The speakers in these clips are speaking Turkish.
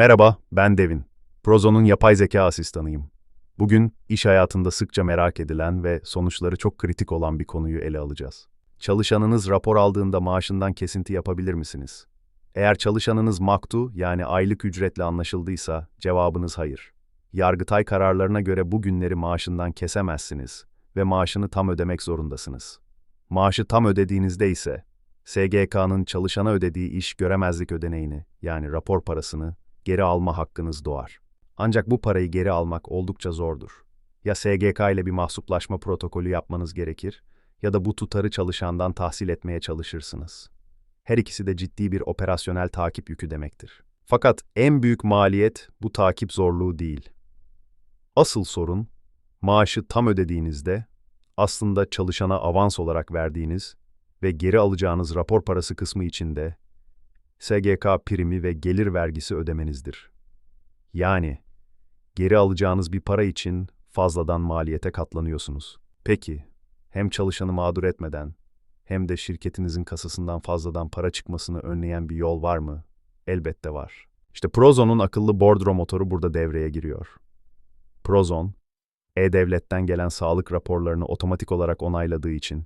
Merhaba, ben Devin. Prozo'nun yapay zeka asistanıyım. Bugün iş hayatında sıkça merak edilen ve sonuçları çok kritik olan bir konuyu ele alacağız. Çalışanınız rapor aldığında maaşından kesinti yapabilir misiniz? Eğer çalışanınız maktu yani aylık ücretle anlaşıldıysa cevabınız hayır. Yargıtay kararlarına göre bu günleri maaşından kesemezsiniz ve maaşını tam ödemek zorundasınız. Maaşı tam ödediğinizde ise SGK'nın çalışana ödediği iş göremezlik ödeneğini yani rapor parasını geri alma hakkınız doğar. Ancak bu parayı geri almak oldukça zordur. Ya SGK ile bir mahsuplaşma protokolü yapmanız gerekir ya da bu tutarı çalışandan tahsil etmeye çalışırsınız. Her ikisi de ciddi bir operasyonel takip yükü demektir. Fakat en büyük maliyet bu takip zorluğu değil. Asıl sorun, maaşı tam ödediğinizde aslında çalışana avans olarak verdiğiniz ve geri alacağınız rapor parası kısmı içinde SGK primi ve gelir vergisi ödemenizdir. Yani geri alacağınız bir para için fazladan maliyete katlanıyorsunuz. Peki, hem çalışanı mağdur etmeden hem de şirketinizin kasasından fazladan para çıkmasını önleyen bir yol var mı? Elbette var. İşte Prozon'un akıllı bordro motoru burada devreye giriyor. Prozon, E-Devlet'ten gelen sağlık raporlarını otomatik olarak onayladığı için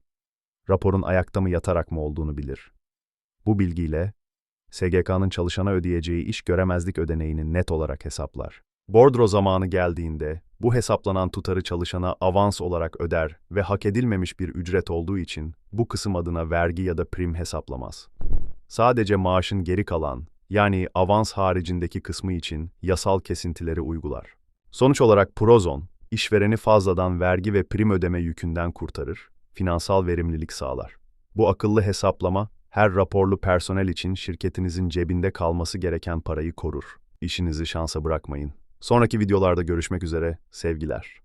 raporun ayakta mı yatarak mı olduğunu bilir. Bu bilgiyle SGK'nın çalışana ödeyeceği iş göremezlik ödeneğini net olarak hesaplar. Bordro zamanı geldiğinde bu hesaplanan tutarı çalışana avans olarak öder ve hak edilmemiş bir ücret olduğu için bu kısım adına vergi ya da prim hesaplamaz. Sadece maaşın geri kalan, yani avans haricindeki kısmı için yasal kesintileri uygular. Sonuç olarak Prozon, işvereni fazladan vergi ve prim ödeme yükünden kurtarır, finansal verimlilik sağlar. Bu akıllı hesaplama, her raporlu personel için şirketinizin cebinde kalması gereken parayı korur. İşinizi şansa bırakmayın. Sonraki videolarda görüşmek üzere, sevgiler.